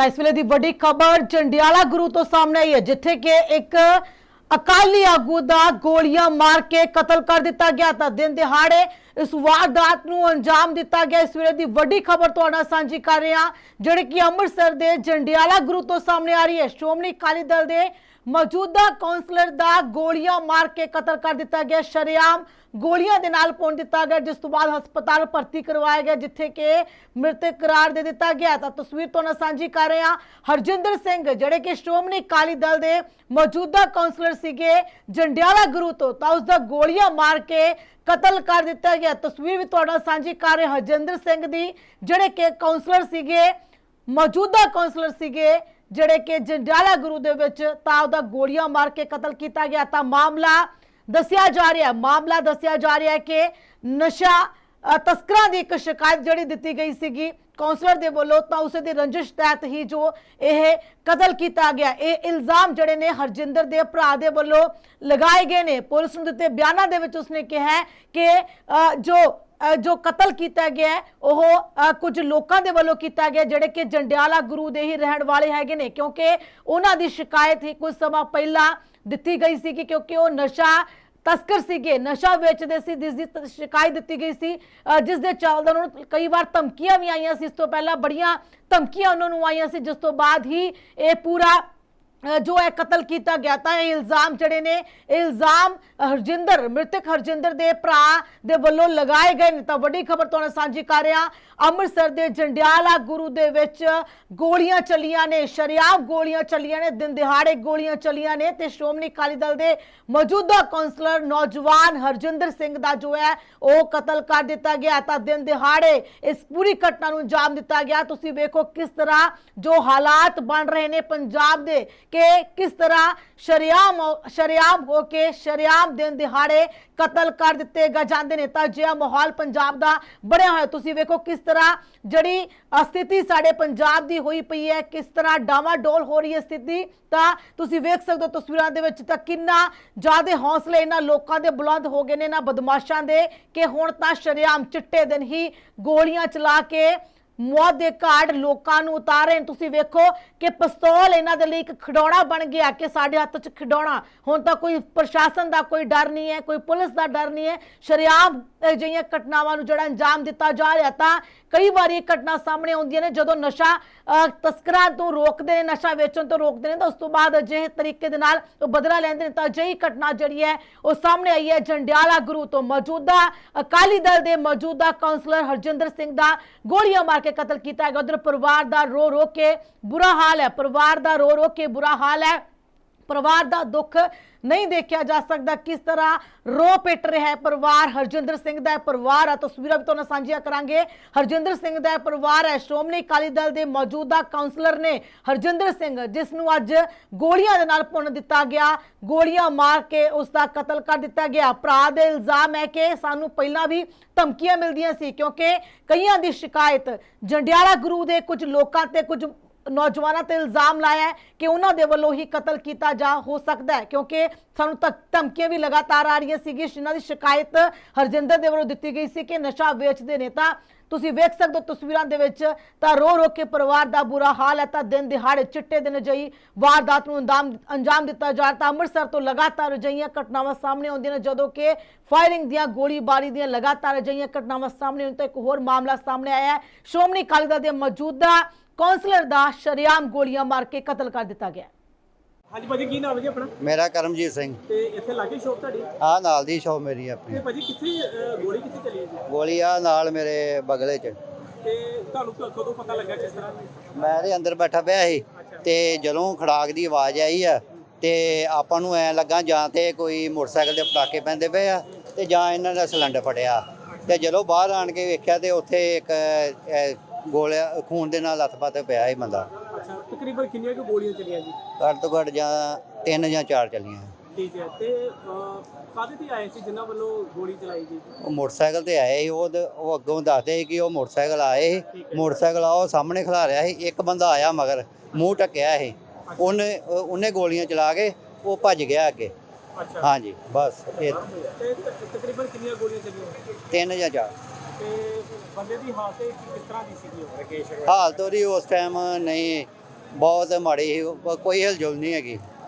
ਤਾਂ ਇਸ ਵੇਲੇ ਦੀ ਵੱਡੀ ਖਬਰ ਜੰਡਿਆਲਾ ਗੁਰੂ ਤੋਂ ਸਾਹਮਣੇ ਆਈ ਹੈ, ਜਿੱਥੇ ਕਿ ਇੱਕ ਅਕਾਲੀ ਆਗੂ ਦਾ ਗੋਲੀਆਂ ਮਾਰ ਕੇ ਕਤਲ ਕਰ ਦਿੱਤਾ ਗਿਆ। ਤਾਂ ਦਿਨ ਦਿਹਾੜੇ ਇਸ ਵਾਰਦਾਤ ਨੂੰ ਅੰਜਾਮ ਦਿੱਤਾ ਗਿਆ। ਇਸ ਵੇਲੇ ਦੀ ਵੱਡੀ ਖਬਰ ਤੁਹਾਡੇ ਸਾਂਝੀ ਕਰ ਰਹੇ ਹਾਂ, ਜਿਹੜੇ ਕਿ ਅੰਮ੍ਰਿਤਸਰ ਦੇ ਜੰਡਿਆਲਾ ਗੁਰੂ ਤੋਂ ਸਾਹਮਣੇ ਆ ਰਹੀ ਹੈ। ਸ਼੍ਰੋਮਣੀ ਅਕਾਲੀ ਦਲ ਦੇ ਮੌਜੂਦਾ ਕਾਉਂਸਲਰ ਦਾ ਗੋਲੀਆਂ ਮਾਰ ਕੇ ਕਤਲ ਕਰ ਦਿੱਤਾ ਗਿਆ। ਸ਼ਰੇਆਮ ਗੋਲੀਆਂ ਦੇ ਨਾਲ ਪੌਣ ਦਿੱਤਾ ਗਿਆ, ਜਿਸ ਤੋਂ ਬਾਅਦ ਹਸਪਤਾਲ ਭਰਤੀ ਕਰਵਾਇਆ ਗਿਆ, ਜਿੱਥੇ ਕਿ ਮ੍ਰਿਤਕ ਕਰਾਰ ਦੇ ਦਿੱਤਾ ਗਿਆ। ਤਾਂ ਤਸਵੀਰ ਤੁਹਾਨੂੰ ਸਾਂਝੀ ਕਰ ਰਹੇ ਹਾਂ। ਹਰਜਿੰਦਰ ਸਿੰਘ, ਜਿਹੜੇ ਕਿ ਸ਼੍ਰੋਮਣੀ ਅਕਾਲੀ ਦਲ ਦੇ ਮੌਜੂਦਾ ਕਾਉਂਸਲਰ ਸੀਗੇ ਜੰਡਿਆਲਾ ਗੁਰੂ ਤੋਂ, ਤਾਂ ਉਸ ਦਾ ਗੋਲੀਆਂ ਮਾਰ ਕੇ ਕਤਲ ਕਰ ਦਿੱਤਾ ਗਿਆ। ਤਸਵੀਰ ਵੀ ਤੁਹਾਡਾ ਸਾਂਝੀ ਕਰ ਰਹੇ ਹਰਜਿੰਦਰ ਸਿੰਘ ਦੀ, ਜਿਹੜੇ ਕਿ ਕਾਉਂਸਲਰ ਸੀਗੇ, ਮੌਜੂਦਾ ਕਾਉਂਸਲਰ ਸੀਗੇ, ਜਿਹੜੇ ਕਿ ਜੰਡਿਆਲਾ ਗੁਰੂ ਦੇ ਵਿੱਚ ਤਾਂ ਉਹਦਾ ਗੋਲੀਆਂ ਮਾਰ ਕੇ ਕਤਲ ਕੀਤਾ ਗਿਆ। ਤਾਂ ਮਾਮਲਾ ਦੱਸਿਆ ਜਾ ਰਿਹਾ, ਮਾਮਲਾ ਦੱਸਿਆ ਜਾ ਰਿਹਾ ਕਿ ਨਸ਼ਾ ਤਸਕਰਾਂ ਦੀ ਇੱਕ ਸ਼ਿਕਾਇਤ ਜਿਹੜੀ ਦਿੱਤੀ ਗਈ ਸੀਗੀ ਕਾਉਂਸਲਰ ਦੇ ਵੱਲੋਂ ਤਾਂ ਉਸੇ ਦੀ ਰੰਜਿਸ਼ ਤਹਿਤ ਹੀ ਜੋ ਇਹ ਕਤਲ ਕੀਤਾ ਗਿਆ ਇਹ ਇਲਜ਼ਾਮ ਜਿਹੜੇ ਨੇ ਹਰਜਿੰਦਰ ਦੇ ਭਰਾ ਦੇ ਵੱਲੋਂ ਲਗਾਏ ਗਏ ਨੇ। ਪੁਲਿਸ ਨੂੰ ਦਿੱਤੇ ਬਿਆਨਾਂ ਦੇ ਵਿੱਚ ਉਸਨੇ ਕਿਹਾ ਕਿ ਜੋ ਜੋ ਕਤਲ ਕੀਤਾ ਗਿਆ ਉਹ ਅ, ਕੁਝ ਲੋਕਾਂ ਦੇ ਵੱਲੋਂ ਕੀਤਾ ਗਿਆ ਜਿਹੜੇ ਕਿ ਜੰਡਿਆਲਾ ਗੁਰੂ ਦੇ ਹੀ ਰਹਿਣ ਵਾਲੇ ਹੈਗੇ ਨੇ ਕਿਉਂਕਿ ਉਹਨਾਂ ਦੀ ਸ਼ਿਕਾਇਤ ਹੀ ਕੁਝ ਸਮਾਂ ਪਹਿਲਾਂ ਦਿੱਤੀ ਗਈ ਸੀ ਕਿ ਕਿਉਂਕਿ ਉਹ ਨਸ਼ਾ ਤਸਕਰ ਸੀਗੇ ਨਸ਼ਾ ਵੇਚਦੇ ਸੀ ਜਿਸ ਦੀ ਸ਼ਿਕਾਇਤ ਦਿੱਤੀ ਗਈ ਸੀ ਅ, ਜਿਸ ਦੇ ਚੱਲਦੇ ਉਹਨਾਂ ਨੂੰ ਕਈ ਵਾਰ ਧਮਕੀਆਂ ਵੀ ਆਈਆਂ ਸੀ ਇਸ ਤੋਂ ਪਹਿਲਾਂ ਬੜੀਆਂ ਧਮਕੀਆਂ ਉਹਨਾਂ ਨੂੰ ਆਈਆਂ ਸੀ ਜਿਸ ਤੋਂ ਬਾਅਦ ਹੀ ਇਹ ਪੂਰਾ ਜੋ ਹੈ ਕਤਲ ਕੀਤਾ ਗਿਆ ਤਾਂ ਇਹ ਇਲਜ਼ਾਮ ਜਿਹੜੇ ਨੇ, ਇਹ ਇਲਜ਼ਾਮ ਹਰਜਿੰਦਰ, ਮ੍ਰਿਤਕ ਹਰਜਿੰਦਰ ਦੇ ਭਰਾ ਦੇ ਵੱਲੋਂ ਲਗਾਏ ਗਏ ਨੇ। ਤਾਂ ਵੱਡੀ ਖਬਰ ਤੁਹਾਨੂੰ ਸਾਂਝੀ ਕਰ ਰਿਹਾ, ਅੰਮ੍ਰਿਤਸਰ ਦੇ ਜੰਡਿਆਲਾ ਗੁਰੂ ਦੇ ਵਿੱਚ ਗੋਲੀਆਂ ਚੱਲੀਆਂ ਨੇ, ਸ਼ਰਿਆਮ ਗੋਲੀਆਂ ਚੱਲੀਆਂ ਨੇ, ਦਿਨ ਦਿਹਾੜੇ ਗੋਲੀਆਂ ਚੱਲੀਆਂ ਨੇ ਤੇ ਸ਼੍ਰੋਮਣੀ ਅਕਾਲੀ ਦਲ ਦੇ ਮੌਜੂਦਾ ਕਾਉਂਸਲਰ ਨੌਜਵਾਨ ਹਰਜਿੰਦਰ ਸਿੰਘ ਦਾ ਜੋ ਹੈ, ਉਹ ਕਤਲ ਕਰ ਦਿੱਤਾ ਗਿਆ। ਤਾਂ ਦਿਨ ਦਿਹਾੜੇ ਇਸ ਪੂਰੀ ਘਟਨਾ ਨੂੰ ਅੰਜਾਮ ਦਿੱਤਾ ਗਿਆ। ਤੁਸੀਂ ਵੇਖੋ ਕਿਸ ਤਰ੍ਹਾਂ ਜੋ ਹਾਲਾਤ ਬਣ ਰਹੇ ਨੇ ਪੰਜਾਬ ਦੇ ਕਿ ਕਿਸ ਤਰ੍ਹਾਂ ਸ਼ਰਿਆਮ ਸ਼ਰਿਆਮ ਹੋ ਕੇ ਸ਼ਰਿਆਮ ਦਿਨ ਦਿਹਾੜੇ ਕਤਲ ਕਰ ਦਿੱਤੇ ਗਾ ਜਾਂਦੇ ਨੇ। ਤਾਂ ਜਿਹਾ ਮਾਹੌਲ ਪੰਜਾਬ ਦਾ ਬਣਿਆ ਹੋਇਆ, ਤੁਸੀਂ ਵੇਖੋ ਕਿਸ ਤਰ੍ਹਾਂ ਜਿਹੜੀ ਸਥਿਤੀ ਸਾਡੇ ਪੰਜਾਬ ਦੀ ਹੋਈ ਪਈ ਹੈ, ਕਿਸ ਤਰ੍ਹਾਂ ਡਾਵਾਡੋਲ ਹੋ ਰਹੀ ਹੈ ਸਥਿਤੀ। ਤਾਂ ਤੁਸੀਂ ਵੇਖ ਸਕਦੇ ਹੋ ਤਸਵੀਰਾਂ ਦੇ ਵਿੱਚ ਤਾਂ ਕਿੰਨਾ ਜ਼ਿਆਦਾ ਹੌਸਲੇ ਇਹਨਾਂ ਲੋਕਾਂ ਦੇ ਬੁਲੰਦ ਹੋ ਗਏ ਨੇ, ਇਹਨਾਂ ਬਦਮਾਸ਼ਾਂ ਦੇ, ਕਿ ਹੁਣ ਤਾਂ ਸ਼ਰੇਆਮ ਚਿੱਟੇ ਦਿਨ ਹੀ ਗੋਲੀਆਂ ਚਲਾ ਕੇ ਮੌਤ ਦੇ ਘਾਟ ਲੋਕਾਂ ਨੂੰ ਉਤਾਰੇ ਨੇ। ਤੁਸੀਂ ਵੇਖੋ ਕਿ ਪਿਸਤੌਲ ਇਹਨਾਂ ਦੇ ਲਈ ਇੱਕ ਖਿਡੌਣਾ ਬਣ ਗਿਆ ਕਿ ਸਾਡੇ ਹੱਥ 'ਚ ਖਿਡੌਣਾ ਹੁਣ ਤਾਂ ਕੋਈ ਪ੍ਰਸ਼ਾਸਨ ਦਾ ਕੋਈ ਡਰ ਨਹੀਂ ਹੈ, ਕੋਈ ਪੁਲਿਸ ਦਾ ਡਰ ਨਹੀਂ ਹੈ ਸ਼ਰਿਆਮ ਅਜਿਹੀਆਂ ਘਟਨਾਵਾਂ ਨੂੰ ਜਿਹੜਾ ਅੰਜਾਮ ਦਿੱਤਾ ਜਾ ਰਿਹਾ ਤਾਂ ਕਈ ਵਾਰੀ ਇਹ ਘਟਨਾ ਸਾਹਮਣੇ ਆਉਂਦੀਆਂ ਨੇ, ਜਦੋਂ ਨਸ਼ਾ ਤਸਕਰਾਂ ਤੋਂ ਰੋਕਦੇ ਨੇ, ਨਸ਼ਾ ਵੇਚਣ ਤੋਂ ਰੋਕਦੇ ਨੇ, ਤਾਂ ਉਸ ਤੋਂ ਬਾਅਦ ਅਜਿਹੇ ਤਰੀਕੇ ਦੇ ਨਾਲ ਉਹ ਬਦਲਾ ਲੈਂਦੇ ਨੇ। ਤਾਂ ਅਜਿਹੀ ਘਟਨਾ ਜਿਹੜੀ ਹੈ, ਉਹ ਸਾਹਮਣੇ ਆਈ ਹੈ। ਜੰਡਿਆਲਾ ਗੁਰੂ ਤੋਂ ਮੌਜੂਦਾ ਅਕਾਲੀ ਦਲ ਦੇ ਮੌਜੂਦਾ ਕਾਉਂਸਲਰ ਹਰਜਿੰਦਰ ਸਿੰਘ ਦਾ ਗੋਲੀਆਂ ਮਾਰ ਕੇ ਕਤਲ ਕੀਤਾ ਹੈ ਉਧਰ ਪਰਿਵਾਰ ਦਾ ਰੋ ਰੋ ਕੇ ਬੁਰਾ ਹਾਲ ਹੈ। ਪਰਿਵਾਰ ਦਾ ਰੋ ਰੋ ਕੇ ਬੁਰਾ ਹਾਲ ਹੈ। ਪਰਿਵਾਰ ਦਾ ਦੁੱਖ ਨਹੀਂ ਦੇਖਿਆ ਜਾ ਸਕਦਾ। ਕਿਸ ਤਰ੍ਹਾਂ ਰੋ ਪਿੱਟ ਰਿਹਾ ਹੈ ਪਰਿਵਾਰ? ਹਰਜਿੰਦਰ ਸਿੰਘ ਦਾ ਪਰਿਵਾਰ ਆ, ਤਸਵੀਰਾਂ ਵੀ ਤੁਹਾਨੂੰ ਸਾਂਝੀਆਂ ਕਰਾਂਗੇ। ਹਰਜਿੰਦਰ ਸਿੰਘ ਦਾ ਪਰਿਵਾਰ ਹੈ। ਸ਼੍ਰੋਮਣੀ ਅਕਾਲੀ ਦਲ ਦੇ ਮੌਜੂਦਾ ਕਾਉਂਸਲਰ ਨੇ ਹਰਜਿੰਦਰ ਸਿੰਘ, ਜਿਸ ਨੂੰ ਅੱਜ ਗੋਲੀਆਂ ਦੇ ਨਾਲ ਪੁੰਨ ਦਿੱਤਾ ਗਿਆ। ਗੋਲੀਆਂ ਮਾਰ ਕੇ ਉਸ ਦਾ ਕਤਲ ਕਰ ਦਿੱਤਾ ਗਿਆ। ਭਰਾ ਦੇ ਇਲਜ਼ਾਮ ਹੈ ਕਿ ਸਾਨੂੰ ਪਹਿਲਾਂ ਵੀ ਧਮਕੀਆਂ ਮਿਲਦੀਆਂ ਸੀ, ਕਿਉਂਕਿ ਕਈਆਂ ਦੀ ਸ਼ਿਕਾਇਤ ਜੰਡਿਆਲਾ ਗੁਰੂ ਦੇ ਕੁਝ ਲੋਕਾਂ ਤੇ ਕੁਝ ਨੌਜਵਾਨਾਂ ਤੇ ਇਲਜ਼ਾਮ ਲਾਇਆ ਹੈ ਕਿ ਉਹਨਾਂ ਦੇ ਵੱਲੋਂ ਹੀ ਕਤਲ ਕੀਤਾ ਜਾ ਹੋ ਸਕਦਾ ਹੈ, ਕਿਉਂਕਿ ਸਾਨੂੰ ਤੱਕ ਧਮਕੀਆਂ ਵੀ ਲਗਾਤਾਰ ਆ ਰਹੀਆਂ ਸੀਗੀ ਜਿਨ੍ਹਾਂ ਦੀ ਸ਼ਿਕਾਇਤ ਹਰਜਿੰਦਰ ਦੇ ਵੱਲੋਂ ਦਿੱਤੀ ਗਈ ਸੀ ਕਿ ਨਸ਼ਾ ਵੇਚਦੇ ਨੇ ਤਾਂ ਤੁਸੀਂ ਵੇਖ ਸਕਦੇ ਹੋ ਤਸਵੀਰਾਂ ਦੇ ਵਿੱਚ ਤਾਂ ਰੋ ਰੋ ਕੇ ਪਰਿਵਾਰ ਦਾ ਬੁਰਾ ਹਾਲ ਹੈ, ਤਾਂ ਦਿਨ ਦਿਹਾੜੇ ਚਿੱਟੇ ਦਿਨ ਜਈ ਵਾਰਦਾਤ ਨੂੰ ਅੰਦਾਮ ਅੰਜਾਮ ਦਿੱਤਾ ਜਾ ਰਿਹਾ ਤਾਂ ਅੰਮ੍ਰਿਤਸਰ ਤੋਂ ਲਗਾਤਾਰ ਅਜਿਹੀਆਂ ਘਟਨਾਵਾਂ ਸਾਹਮਣੇ ਆਉਂਦੀਆਂ ਨੇ, ਜਦੋਂ ਕਿ ਫਾਇਰਿੰਗ ਦੀਆਂ ਗੋਲੀਬਾਰੀ ਦੀਆਂ ਲਗਾਤਾਰ ਅਜਿਹੀਆਂ ਘਟਨਾਵਾਂ ਸਾਹਮਣੇ ਆਉਣ ਤਾਂ ਇੱਕ ਹੋਰ ਮਾਮਲਾ ਸਾਹਮਣੇ ਆਇਆ ਹੈ, ਸ਼੍ਰੋਮਣੀ ਅਕਾਲੀ ਦਲ ਦੇ ਮੌਜੂਦਾ ਕੌਂਸਲਰ ਦਾ ਸ਼ਰੇਆਮ ਗੋਲੀਆਂ ਮਾਰ ਕੇ ਕਤਲ ਕਰ ਦਿੱਤਾ ਗਿਆ। ਹਾਂਜੀ ਭਾਜੀ ਕੀ ਨਾਮ ਹੈ ਜੀ ਆਪਣਾ? ਮੇਰਾ ਕਰਮਜੀਤ ਸਿੰਘ। ਤੇ ਇੱਥੇ ਲਾਗੇ ਸ਼ੋਪ ਤੁਹਾਡੀ? ਆ ਨਾਲ ਦੀ ਸ਼ੋ ਮੇਰੀ ਤੇ ਆਪਣੀ। ਭਾਜੀ ਕਿੱਥੇ ਗੋਲੀ ਕਿੱਥੇ ਚੱਲੀ ਹੈ ਜੀ? ਗੋਲੀ ਆ ਨਾਲ ਮੇਰੇ ਬਗਲੇ 'ਚ। ਤੇ ਤੁਹਾਨੂੰ ਕ- ਕਦੋਂ ਪਤਾ ਲੱਗਾ ਕਿਸ ਤਰ੍ਹਾਂ? ਮੈਂ ਦੇ ਅੰਦਰ ਬੈਠਾ ਪਿਆ ਸੀ। ਤੇ ਜਦੋਂ ਖੜਾਕ ਦੀ ਆਵਾਜ਼ ਆਈ ਆ ਤੇ ਆਪਾਂ ਨੂੰ ਐ ਲੱਗਾ ਜਾਂ ਤੇ ਕੋਈ ਮੋਟਰਸਾਈਕਲ ਦੇ ਪਟਾਕੇ ਪੈਂਦੇ ਪਏ ਆ ਤੇ ਜਾਂ ਇਹਨਾਂ ਦਾ ਸਿਲੰਡਰ ਫਟਿਆ। ਤੇ ਜਦੋਂ ਬਾਹਰ ਆਣ ਕੇ ਵੇਖਿਆ ਤੇ ਉੱਥੇ ਇੱਕ ਅ, ਗੋਲਿਆ ਖੂਨ ਦੇ ਨਾਲ ਲੱਥਪੱਥ ਪਿਆ ਸੀ ਬੰਦਾ। ਅੱਛਾ ਤਕਰੀਬਨ ਕਿੰਨੀਆਂ ਕੁ ਗੋਲੀਆਂ ਚੱਲੀਆਂ ਜੀ? ਘੱਟ ਤੋਂ ਘੱਟ ਜਾਂ ਤਿੰਨ ਜਾਂ ਚਾਰ ਚੱਲੀਆਂ। ਠੀਕ ਹੈ ਤੇ ਕਾਹਦੇ ਤੇ ਆਏ ਸੀ ਜਿਨ੍ਹਾਂ ਵੱਲੋਂ ਗੋਲੀ ਚਲਾਈ ਗਈ? ਉਹ ਮੋਟਰਸਾਈਕਲ ਤੇ ਆਏ ਸੀ ਉਹ ਉਹ ਅੱਗੋਂ ਦੱਸਦੇ ਸੀ ਕਿ ਉਹ ਮੋਟਰਸਾਈਕਲ ਆਏ ਸੀ। ਮੋਟਰਸਾਈਕਲ ਆ ਉਹ ਸਾਹਮਣੇ ਖਲਾ ਰਿਹਾ ਸੀ ਇੱਕ ਬੰਦਾ ਆਇਆ ਮਗਰ ਮੂੰਹ ਟੱਕਿਆ ਸੀ। ਉਹਨੇ ਉਹ- ਉਹਨੇ ਗੋਲੀਆਂ ਚਲਾ ਕੇ ਉਹ ਭੱਜ ਗਿਆ ਅੱਗੇ। ਅੱਛਾ। ਹਾਂਜੀ ਬਸ ਇਹ ਤੇ ਤ- ਤਕਰੀਬਨ ਕਿੰਨੀਆਂ ਗੋਲੀਆਂ ਚੱਲੀਆਂ? ਤਿੰਨ ਜਾਂ ਚਾਰ। ਤੇ ਬੰਦੇ ਦੀ ਹਾਲਤ ਕਿਸ ਤਰ੍ਹਾਂ ਦੀ ਸੀਗੀ ਰਕੇਸ਼ ਹਾਲਤ ਉਹਦੀ ਉਸ ਟਾਈਮ ਨਹੀਂ ਬਹੁਤ ਮਾੜੀ ਸੀ, ਕੋਈ ਹਿਲਜੁਲ ਨਹੀਂ ਹੈਗੀ।